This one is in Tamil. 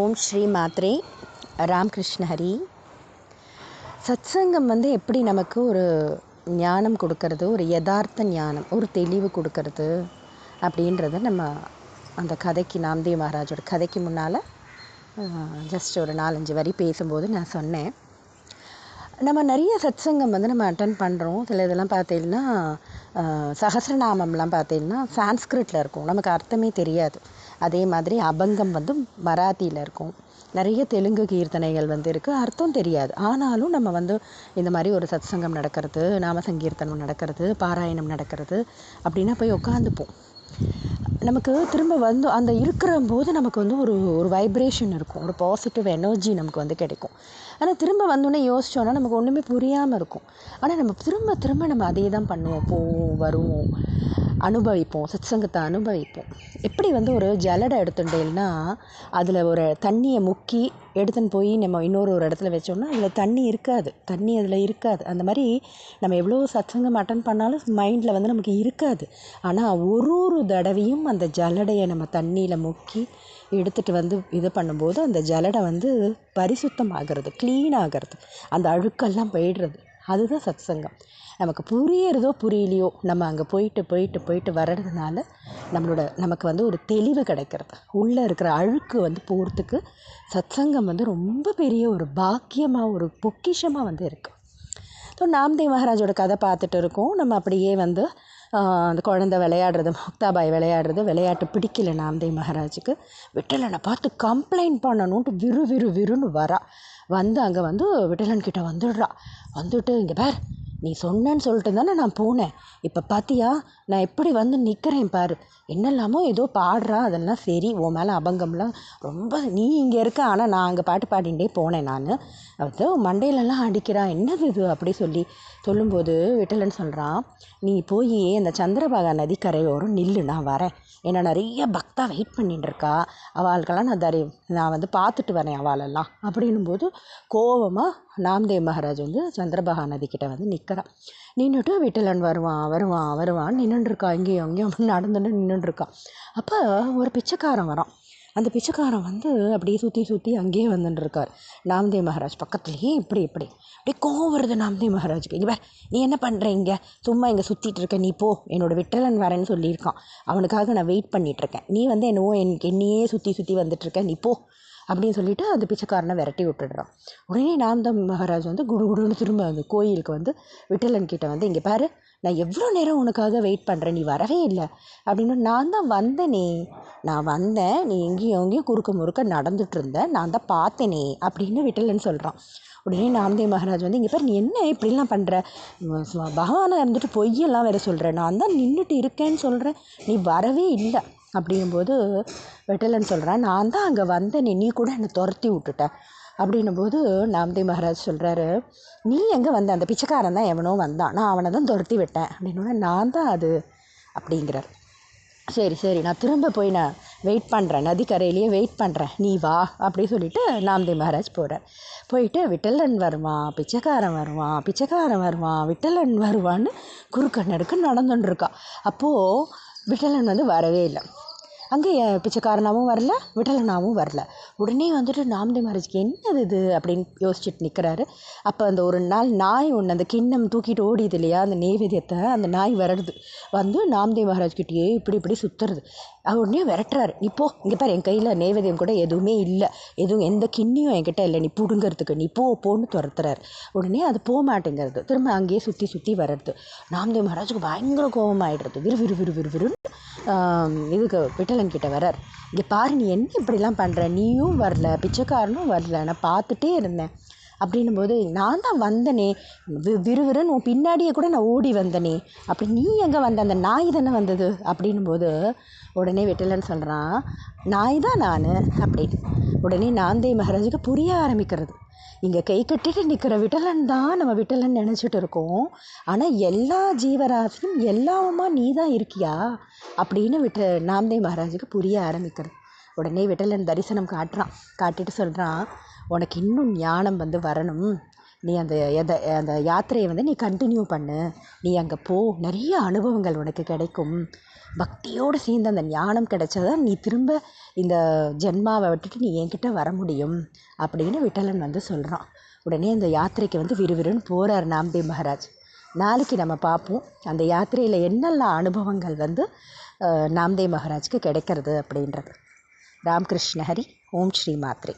ஓம் ஸ்ரீ மாத்ரே ராம்கிருஷ்ண ஹரி. சத்சங்கம் வந்து எப்படி நமக்கு ஒரு ஞானம் கொடுக்கறது ஒரு யதார்த்த ஞானம் ஒரு தெளிவு கொடுக்கறது அப்படின்றத நம்ம அந்த கதைக்கு நாம்தேவ் மகாராஜோட கதைக்கு முன்னால் ஜஸ்ட் ஒரு நாலஞ்சு வரி பேசும்போது நான் சொன்னேன். நம்ம நிறைய சத்சங்கம் வந்து நம்ம அட்டன் பண்ணுறோம் சில இதெல்லாம் பார்த்தீங்கன்னா சகசிரநாமம்லாம் பார்த்தீங்கன்னா சான்ஸ்கிரிட்டில் இருக்கும். நமக்கு அர்த்தமே தெரியாது. அதே மாதிரி அபங்கம் வந்து மராத்தியில் இருக்கும். நிறைய தெலுங்கு கீர்த்தனைகள் வந்து இருக்குது அர்த்தம் தெரியாது. ஆனாலும் நம்ம வந்து இந்த மாதிரி ஒரு சத்சங்கம் நடக்கிறது நாம சங்கீர்த்தனம் நடக்கிறது பாராயணம் நடக்கிறது அப்படின்னா போய் உட்காந்துப்போம். நமக்கு திரும்ப வந்து அந்த இருக்கிற போது நமக்கு வந்து ஒரு ஒரு வைப்ரேஷன் இருக்கும். ஒரு பாசிட்டிவ் எனர்ஜி நமக்கு வந்து கிடைக்கும். ஆனால் திரும்ப வந்தோடனே யோசிச்சோன்னா நமக்கு ஒன்றுமே புரியாமல் இருக்கும். ஆனால் நம்ம திரும்ப திரும்ப நம்ம அதே தான் பண்ணுவோம். போவோம் வருவோம் அனுபவிப்போம் சத்சங்கத்தை அனுபவிப்போம். எப்படி வந்து ஒரு ஜலடை எடுத்துட்டேன்னா அதில் ஒரு தண்ணியை முக்கி எடுத்துன்னு போய் நம்ம இன்னொரு ஒரு இடத்துல வச்சோம்னா அதில் தண்ணி இருக்காது. தண்ணி அதில் இருக்காது. அந்த மாதிரி நம்ம எவ்வளோ சத்சங்கம் அட்டன் பண்ணாலும் மைண்டில் வந்து நமக்கு இருக்காது. ஆனால் ஒரு ஒரு தடவையும் அந்த ஜலடையை நம்ம தண்ணியில் முக்கி எடுத்துகிட்டு வந்து இது பண்ணும்போது அந்த ஜலடை வந்து பரிசுத்தம் ஆகிறது க்ளீன் ஆகிறது. அந்த அழுக்கெல்லாம் போயிடுறது. அதுதான் சத்சங்கம். நமக்கு புரியறதோ புரியலையோ நம்ம அங்கே போயிட்டு போயிட்டு போயிட்டு வர்றதுனால நம்மளோட நமக்கு வந்து ஒரு தெளிவு கிடைக்கிறது. உள்ளே இருக்கிற அழுக்கு வந்து போகிறதுக்கு சத்சங்கம் வந்து ரொம்ப பெரிய ஒரு பாக்கியமாக ஒரு பொக்கிஷமாக வந்து இருக்குது ஸோ நாம்தேவ் மகாராஜோட கதை பார்த்துட்டு இருக்கோம். நம்ம அப்படியே வந்து அந்த குழந்த விளையாடுறது முக்தாபாய் விளையாடுறது விளையாட்டு பிடிக்கல நாம்தே மகாராஜுக்கு. விட்டலனை பார்த்து கம்ப்ளைண்ட் பண்ணணுன்ட்டு விறு விறு விறுன்னு வரா. வந்து அங்கே வந்து விட்டலன்கிட்ட வந்துடுறா. வந்துட்டு இங்கே பார் நீ சொன்னேன்னு சொல்லிட்டு தானே நான் போனேன். இப்போ பார்த்தியா நான் எப்படி வந்து நிற்கிறேன் பாரு. என்னெல்லாமோ ஏதோ பாடுறா அதெல்லாம் சரி உன் மேலே அபங்கம்லாம் ரொம்ப நீ இங்கே இருக்க ஆனால் நான் அங்கே பாட்டு பாடிகிட்டே போனேன் நான். அது மண்டையிலலாம் அடிக்கிறா என்னது இது? அப்படி சொல்லி சொல்லும்போது விட்டலன் சொல்கிறான் நீ போய் அந்த சந்திரபாகா நதிக்கரையோரம் நில்லு நான் வரேன். ஏன்னா நிறைய பக்தா வெயிட் பண்ணிட்டு இருக்கா. அவளுக்கெல்லாம் நான் தரி நான் வந்து பார்த்துட்டு வரேன் அவளெல்லாம். அப்படின்னும் போது கோவமாக நாம்தேவ் மகாராஜ் வந்து சந்திரபாகா நதிக்கிட்ட வந்து நிற்கிறான் நின்றுட்டு விட்டலன் வருவான் வருவான் வருவான். நின்றுட்டுருக்கா இங்கேயும் அங்கேயும் நடந்துட்டு நின்றுட்டுருக்கான் அப்போ ஒரு பிச்சைக்காரன் வரான். அந்த பிச்சைக்காரன் வந்து அப்படியே சுற்றி சுற்றி அங்கேயே வந்துட்டுருக்கார் நாம்தே மகாராஜ் பக்கத்துலேயே இப்படி இப்படி. அப்படியே கோவம் வருது நாம்தே மகாராஜுக்கு. இங்கே நீ என்ன பண்ணுற இங்கே? சும்மா இங்கே சுற்றிட்டு இருக்க நீ போ. என்னோடய விட்டலன் வரேன்னு சொல்லியிருக்கான். அவனுக்காக நான் வெயிட் பண்ணிகிட்ருக்கேன் நீ வந்து என்னவோ எனக்கு என்னையே சுற்றி சுற்றி வந்துட்டுருக்க நீ போ. அப்படின்னு சொல்லிட்டு அந்த பிச்சைக்காரனை விரட்டி விட்டுடுறான். உடனே நாம்தம் மகாராஜ் வந்து குடு குடுன்னு திரும்ப அந்த கோயிலுக்கு வந்து விட்டலன் கிட்ட வந்து இங்கே பாரு நான் எவ்வளோ நேரம் உனக்காக வெயிட் பண்ணுறேன் நீ வரவே இல்லை. அப்படின்னு நான் தான் வந்தேனே. நான் வந்தேன் நீ எங்கேயும் எங்கேயும் குறுக்க முறுக்க நடந்துட்டு இருந்த நான் தான் பார்த்தேனே அப்படின்னு விட்டலன்னு சொல்கிறான் உடனே நாம்தேவ் மகாராஜ் வந்து இங்கே பாரு நீ என்ன இப்படிலாம் பண்ணுற பகவானை இருந்துட்டு பொய்யெல்லாம் வேறு சொல்கிறேன் நான் தான் நின்றுட்டு இருக்கேன்னு சொல்கிறேன் நீ வரவே இல்லை. அப்படிங்கும்போது வெட்டலன் சொல்கிறான் நான் தான் அங்கே வந்தேனே நீ கூட என்னை துரத்தி விட்டுட்ட. அப்படின்னும் போது நாம்தேவ் மகாராஜ் சொல்கிறாரு நீ எங்கே வந்த? அந்த பிச்சைக்காரன் தான் எவனோ வந்தான். நான் அவனை தான் துரத்தி விட்டேன். அப்படின்னோடனே நான் தான் அது. அப்படிங்கிறார். சரி சரி நான் திரும்ப போய் நான் வெயிட் பண்ணுறேன் நதிக்கரையிலேயே வெயிட் பண்ணுறேன் நீ வா அப்படி சொல்லிவிட்டு நாம்தே மகாராஜ் போகிறார் போயிட்டு விட்டலன் வருவான் பிச்சைக்காரன் வருவான் பிச்சைக்காரன் வருவான் விட்டலன் வருவான்னு குறுக்க நடுக்க நடந்துட்டுருக்கா அப்போது விட்டலன் வந்து வரவே இல்லை. அங்கே பிச்சைக்காரனாகவும் வரல விட்டலனாவும் வரல. உடனே வந்துட்டு நாம்தேவ் மகாராஜ்க்கு என்னது இது அப்படின்னு யோசிச்சுட்டு நிற்கிறாரு அப்போ அந்த ஒரு நாள் நாய் ஒன்று அந்த கிண்ணம் தூக்கிட்டு ஓடியது இல்லையா அந்த நெய்வேத்தியத்தை அந்த நாய் வருது வந்து நாம்தேவ் மகாராஜ்கிட்டயே இப்படி இப்படி சுற்றுறது உடனே விரட்டுறாரு. நீ போ. இங்கே பாரு என் கையில் நெய்வேத்தியம் கூட எதுவுமே இல்லை. எதுவும் எந்த கிண்ணியும் என்கிட்ட இல்லை. நீ பிடுங்கிறதுக்கு. நீ போ போன்னு துரத்துறாரு. உடனே அது போக மாட்டேங்கிறது. திரும்ப அங்கேயே சுற்றி சுற்றி வர்றது. நாம்தேவ் மகாராஜுக்கு பயங்கர கோபமாயிடுறது. ஆகிடுறது விறு விறு விறு விறு விறுன்னு இதுக்கு விட்டலன் வரார் இங்கே பாரு நீ என்ன இப்படிலாம் பண்ணுற நீயும் வரல. பிச்சைக்காரனும் வரல. நான் பார்த்துட்டே இருந்தேன். அப்படின்னும் போது நான் தான் வந்தனே வி விறுவிறுன்னு உன் பின்னாடியே கூட நான் ஓடி வந்தனே அப்படி நீ எங்கே வந்த? அந்த நாய் தானே வந்தது? அப்படின்னும் போது உடனே வெட்டலன்னு சொல்கிறான் நாய் தான் நான் அப்படின்னு உடனே நாந்தே மகாராஜுக்கு புரிய ஆரம்பிக்கிறது. இங்கே கை கட்டிட்டு நிற்கிற விட்டலன் தான் நம்ம விட்டலன் நினச்சிட்டு இருக்கோம். ஆனால் எல்லா ஜீவராசியும் எல்லாமா நீ தான் இருக்கியா? அப்படின்னு விட்ட நாம்தே மகாராஜுக்கு புரிய ஆரம்பிக்கிறது. உடனே விட்டலன் தரிசனம் காட்டுறான். காட்டிட்டு சொல்கிறான் உனக்கு இன்னும் ஞானம் வந்து வரணும். நீ அந்த எதை அந்த யாத்திரையை வந்து நீ கண்டினியூ பண்ணு. நீ அங்கே போ. நிறைய அனுபவங்கள் உனக்கு கிடைக்கும். பக்தியோடு சேர்ந்து அந்த ஞானம் கிடைச்சா தான் நீ திரும்ப இந்த ஜென்மாவை விட்டுட்டு நீ என்கிட்ட வர முடியும் அப்படின்னு விட்டலன் வந்து சொல்கிறான் உடனே அந்த யாத்திரைக்கு வந்து விறுவிறுன்னு போகிறார் நாம்தேவ் மகாராஜ். நாளைக்கு நம்ம பார்ப்போம். அந்த யாத்திரையில் என்னெல்லாம் அனுபவங்கள் வந்து அஹ், நாம்தேவ் கிடைக்கிறது அப்படின்றது. ராம்கிருஷ்ண ஹரி ஓம் ஸ்ரீ மாத்ரே.